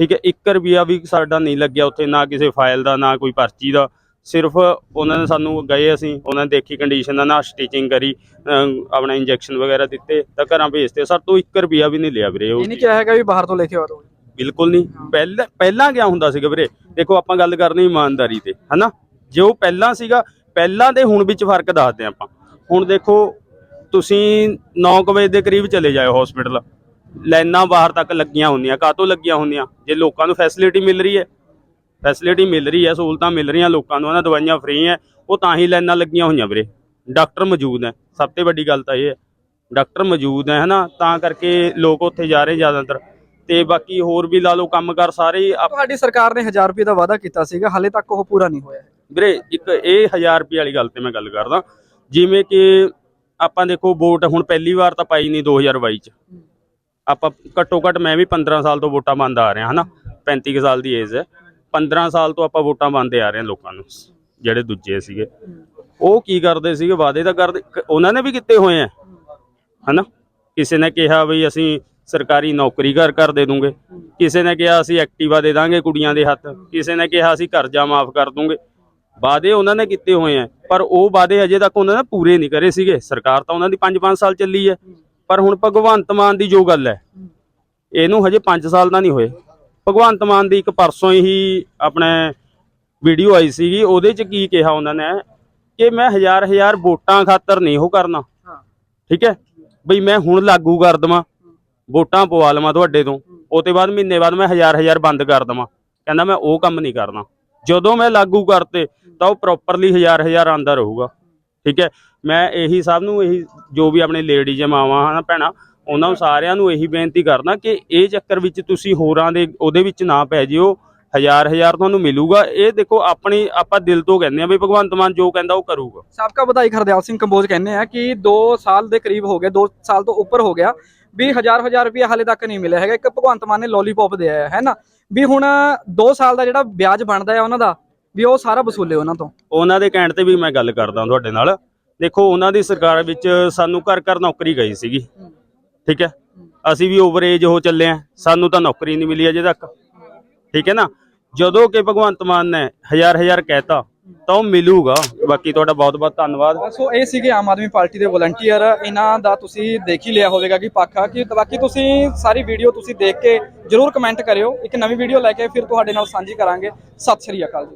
ਠੀਕ ਹੈ 1 ਰੁਪਿਆ ਵੀ ਸਾਡਾ ਨਹੀਂ ਲੱਗਿਆ ਉੱਥੇ, ਨਾ ਕਿਸੇ ਫਾਈਲ ਦਾ, ਨਾ ਕੋਈ ਪਰਚੀ ਦਾ, ਸਿਰਫ ਉਹਨਾਂ ਨੇ ਸਾਨੂੰ ਗਏ ਅਸੀਂ, ਉਹਨਾਂ ਨੇ ਦੇਖੀ ਕੰਡੀਸ਼ਨ ਦਾ, ਨਾ ਸਟਿਚਿੰਗ ਕਰੀ ਆਪਣਾ ਇੰਜੈਕਸ਼ਨ ਵਗੈਰਾ ਦਿੱਤੇ, ਤਾਂ ਘਰਾਂ ਭੇਜਤੇ ਸਰ ਤੋਂ 1 ਰੁਪਿਆ ਵੀ ਨਹੀਂ ਲਿਆ ਵੀਰੇ ਉਹ। ਇਹ ਨਹੀਂ ਕਿਹਾ ਹੈਗਾ ਵੀ ਬਾਹਰ ਤੋਂ ਲੈ ਕੇ ਆਓ ਬਿਲਕੁਲ ਨਹੀਂ। ਪਹਿਲਾਂ ਪਹਿਲਾਂ ਕਿਆ ਹੁੰਦਾ ਸੀਗਾ ਵੀਰੇ? ਦੇਖੋ ਆਪਾਂ ਗੱਲ ਕਰਨੀ ਇਮਾਨਦਾਰੀ ਤੇ ਹਨਾ? ਜੋ ਪਹਿਲਾਂ ਸੀਗਾ ਪਹਿਲਾਂ ਤੇ ਹੁਣ ਵਿੱਚ ਫ਼ਰਕ ਦੱਸਦੇ ਆਪਾਂ। ਹੁਣ ਦੇਖੋ ਤੁਸੀਂ 9 ਵਜੇ ਦੇ ਕਰੀਬ ਚਲੇ ਜਾਓ ਹਸਪੀਟਲ ਲਾਈਨਾਂ ਬਾਹਰ ਤੱਕ ਲੱਗੀਆਂ ਹੁੰਦੀਆਂ ਕਾਹਤੋਂ ਲੱਗੀਆਂ ਹੁੰਦੀਆਂ? ਜੇ ਲੋਕਾਂ ਨੂੰ ਫੈਸਿਲਿਟੀ ਮਿਲ ਰਹੀ ਹੈ। ਫੈਸਿਲਿਟੀ ਮਿਲ ਰਹੀ ਹੈ ਸਹੂਲਤਾਂ ਮਿਲ ਰਹੀਆਂ ਲੋਕਾਂ ਨੂੰ ਉਹਨਾਂ ਦਵਾਈਆਂ ਫ੍ਰੀ ਹੈ। ਉਹ ਤਾਂ ਹੀ ਲਾਈਨਾਂ ਲੱਗੀਆਂ ਹੋਈਆਂ ਵੀਰੇ। ਡਾਕਟਰ ਮੌਜੂਦ ਹੈ ਸਭ ਤੋਂ ਵੱਡੀ ਗੱਲ ਤਾਂ ਇਹ ਹੈ ਡਾਕਟਰ ਮੌਜੂਦ ਹੈ ਹਨਾ? ਤਾਂ ਕਰਕੇ ਲੋਕ ਉੱਥੇ ਜਾ ਰਹੇ ਜ਼ਿਆਦਾਤਰ। ਤੇ ਬਾਕੀ ਹੋਰ ਵੀ ਲਾ ਲਓ ਕੰਮਕਾਰ ਸਾਰੇ ਹੀ ਆਪ- ਤੁਹਾਡੀ ਸਰਕਾਰ ਨੇ 1000 ਰੁਪਏ ਦਾ ਵਾਅਦਾ ਕੀਤਾ ਸੀਗਾ ਹਾਲੇ ਤੱਕ ਉਹ ਪੂਰਾ ਨਹੀਂ ਹੋਇਆ। ਵੀਰੇ ਇੱਕ ਇਹ 1000 ਰੁਪਏ ਵਾਲੀ ਗੱਲ ਤੇ ਮੈਂ ਗੱਲ ਕਰਦਾ। ਜਿਵੇਂ ਕਿ ਆਪਾਂ ਦੇਖੋ ਵੋਟ ਹੁਣ ਪਹਿਲੀ ਵਾਰ ਤਾਂ ਪਾਈ ਨਹੀਂ 2022 ਚ। ਆਪਾਂ ਘੱਟੋ ਘੱਟ ਮੈਂ ਵੀ 15 ਸਾਲ ਤੋਂ ਵੋਟਾਂ ਪਾਉਂਦਾ ਆ ਰਿਹਾ ਹਨਾ? 35 ਕੁ ਸਾਲ ਦੀ ਏਜ ਹੈ। 15 ਸਾਲ ਤੋਂ ਆਪਾਂ ਵੋਟਾਂ ਪਾਉਂਦੇ ਆ ਰਹੇ ਹਾਂ ਲੋਕਾਂ ਨੂੰ ਜਿਹੜੇ ਦੂਜੇ ਸੀਗੇ। ਉਹ ਕੀ ਕਰਦੇ ਸੀਗੇ ਵਾਅਦੇ ਤਾਂ ਕਰਦੇ ਕ- ਉਹਨਾਂ ਨੇ ਵੀ ਕੀਤੇ ਹੋਏ ਆ ਹਨਾ? ਕਿਸੇ ਨੇ ਕਿਹਾ ਵੀ ਅਸੀਂ ਸਰਕਾਰੀ ਨੌਕਰੀ ਘਰ ਕਰ ਦੇ ਦੂੰਗੇ। ਕਿਸੇ ਨੇ ਕਿਹਾ ਅਸੀਂ ਐਕਟਿਵਾ ਦੇ ਦਾਂਗੇ ਕੁੜੀਆਂ ਦੇ ਹੱਥ ਕਿਸੇ ਨੇ ਕਿਹਾ ਅਸੀਂ ਕਰਜ਼ਾ ਮਾਫ ਕਰ ਦੂੰਗੇ। ਵਾਅਦੇ ਉਹਨਾਂ ਨੇ ਕੀਤੇ ਹੋਏ ਆ ਪਰ ਉਹ ਵਾਅਦੇ ਅਜੇ ਤੱਕ ਉਹਨਾਂ ਨੇ ਪੂਰੇ ਨਹੀਂ ਕਰੇ ਸੀਗੇ। ਸਰਕਾਰ ਤਾਂ ਉਹਨਾਂ ਦੀ 5-5 ਸਾਲ ਚੱਲੀ ਹੈ ਪਰ ਹੁਣ ਭਗਵੰਤ ਮਾਨ ਦੀ ਜੋ ਗੱਲ ਹੈ ਇਹਨੂੰ ਹਜੇ 5 ਸਾਲ ਦਾ ਨਹੀਂ ਹੋਏ। ਭਗਵੰਤ ਮਾਨ ਦੀ ਇੱਕ ਪਰਸੋਂ ਹੀ ਆਪਣੇ ਵੀਡੀਓ ਆਈ ਸੀਗੀ ਉਹਦੇ ਚ ਕੀ ਕਿਹਾ ਉਹਨਾਂ ਨੇ ਕਿ ਮੈਂ ਹਜ਼ਾਰ ਹਜ਼ਾਰ ਵੋਟਾਂ ਖਾਤਰ ਨਹੀਂ ਉਹ ਕਰਨਾ। ਠੀਕ ਹੈ? ਬਈ ਮੈਂ ਹੁਣ ਲਾਗੂ ਕਰ ਦਵਾਂ। ਵੋਟਾਂ ਪਵਾ ਲਵਾਂ ਤੁਹਾਡੇ ਤੋਂ। ਉਹ ਤੋਂ ਬਾਅਦ ਮਹੀਨੇ ਬਾਅਦ ਮੈਂ ਹਜ਼ਾਰ ਹਜ਼ਾਰ ਬੰਦ ਕਰ ਦਵਾਂ। ਕਹਿੰਦਾ ਮੈਂ ਉਹ ਕੰਮ ਨਹੀਂ ਕਰਨਾ। ਜਦੋਂ ਮੈਂ ਲਾਗੂ ਕਰਤੇ, ਤਾਂ ਉਹ ਪ੍ਰੋਪਰਲੀ ਹਜ਼ਾਰ ਹਜ਼ਾਰ ਆਂਦਾ ਰਹੂਗਾ। ਠੀਕ ਹੈ? ਮੈਂ ਇਹੀ ਸਭ ਨੂੰ ਇਹੀ ਜੋ ਵੀ ਆਪਣੇ ਲੇਡੀਜ਼ ਮਾਵਾਂ ਹਨਾ, ਭੈਣਾਂ, ਉਹਨਾਂ ਨੂੰ ਸਾਰਿਆਂ ਨੂੰ ਇਹੀ ਬੇਨਤੀ ਕਰਨਾ ਕਿ ਇਹ ਚੱਕਰ ਵਿੱਚ ਤੁਸੀਂ ਹੋਰਾਂ ਦੇ, ਉਹਦੇ ਵਿੱਚ ਨਾ ਪੈ ਜਿਓ। ਹਜ਼ਾਰ ਹਜ਼ਾਰ ਤੁਹਾਨੂੰ ਮਿਲੂਗਾ। ਇਹ ਦੇਖੋ, ਆਪਣੀ, ਆਪਾਂ ਦਿਲ ਤੋਂ ਕਹਿੰਦੇ ਆ ਵੀ ਭਗਵੰਤ ਮਾਨ ਜੋ ਕਹਿੰਦਾ ਉਹ ਕਰੂਗਾ। ਸਾਬਕਾ ਵਿਧਾਇਕ ਹਰਦਿਆਲ ਸਿੰਘ ਕੰਬੋਜ ਕਹਿੰਦੇ ਆ ਕਿ 2 ਸਾਲ ਦੇ ਕਰੀਬ ਹੋ ਗਏ 2 ਸਾਲ ਤੋਂ ਉੱਪਰ ਹੋ ਗਿਆ। ਵੀ ਹਜ਼ਾਰ ਹਜ਼ਾਰ ਰੁਪਏ ਹਾਲੇ ਤੱਕ ਨਹੀਂ ਮਿਲਿਆ ਹੈਗਾ। ਇੱਕ ਭਗਵੰਤ ਮਾਨ ਨੇ ਲੋਲੀਪੌਪ ਦਿਆ ਹੈ ਹੈ ਵੀ ਹੁਣ 2 ਸਾਲ ਦਾ ਜਿਹੜਾ ਵਿਆਜ ਬਣਦਾ ਹੈ ਉਹਨਾਂ ਦਾ, ਵੀ ਉਹ ਸਾਰਾ ਵਸੂਲੇ ਉਹਨਾਂ ਤੋਂ। ਉਹਨਾਂ ਦੇ ਕਹਿਣ ਤੇ ਵੀ ਮੈਂ ਗੱਲ ਕਰਦਾ ਤੁਹਾਡੇ ਨਾਲ। ਦੇਖੋ, ਉਹਨਾਂ ਦੀ ਸਰਕਾਰ ਵਿੱਚ ਸਾਨੂੰ ਘਰ ਘਰ ਨੌਕਰੀ ਗਈ ਸੀਗੀ। ਠੀਕ ਹੈ? ਅਸੀਂ ਵੀ ਓਵਰ ਏਜ ਹੋ ਚੱਲੇ ਆ ਸਾਨੂੰ ਤਾਂ ਨੌਕਰੀ ਨਹੀਂ ਮਿਲੀ ਅਜੇ ਤੱਕ। ਠੀਕ ਹੈ ਨਾ? ਜਦੋਂ ਕਿ ਭਗਵੰਤ ਮਾਨ ਨੇ ਹਜ਼ਾਰ ਹਜ਼ਾਰ ਕਹਿਤਾ ਤਾਂ ਉਹ ਮਿਲੂਗਾ। ਬਾਕੀ ਤੁਹਾਡਾ ਬਹੁਤ ਬਹੁਤ ਧੰਨਵਾਦ। ਸੋ ਇਹ ਸੀਗੇ ਆਮ ਆਦਮੀ ਪਾਰਟੀ ਦੇ ਵਲੰਟੀਅਰ। ਇਹਨਾਂ ਦਾ ਤੁਸੀਂ ਦੇਖ ਹੀ ਲਿਆ ਹੋਵੇਗਾ ਕਿ ਪੱਖਾ ਕਿ ਬਾਕੀ ਤੁਸੀਂ ਸਾਰੀ ਵੀਡੀਓ ਤੁਸੀਂ ਦੇਖ ਕੇ ਜਰੂਰ ਕਮੈਂਟ ਕਰਿਓ। ਇੱਕ ਨਵੀਂ ਵੀਡੀਓ ਲੈ ਕੇ ਫਿਰ ਤੁਹਾਡੇ ਨਾਲ ਸਾਂਝੀ ਕਰਾਂਗੇ। ਸਤਿ ਸ਼੍ਰੀ ਅਕਾਲ ਜੀ।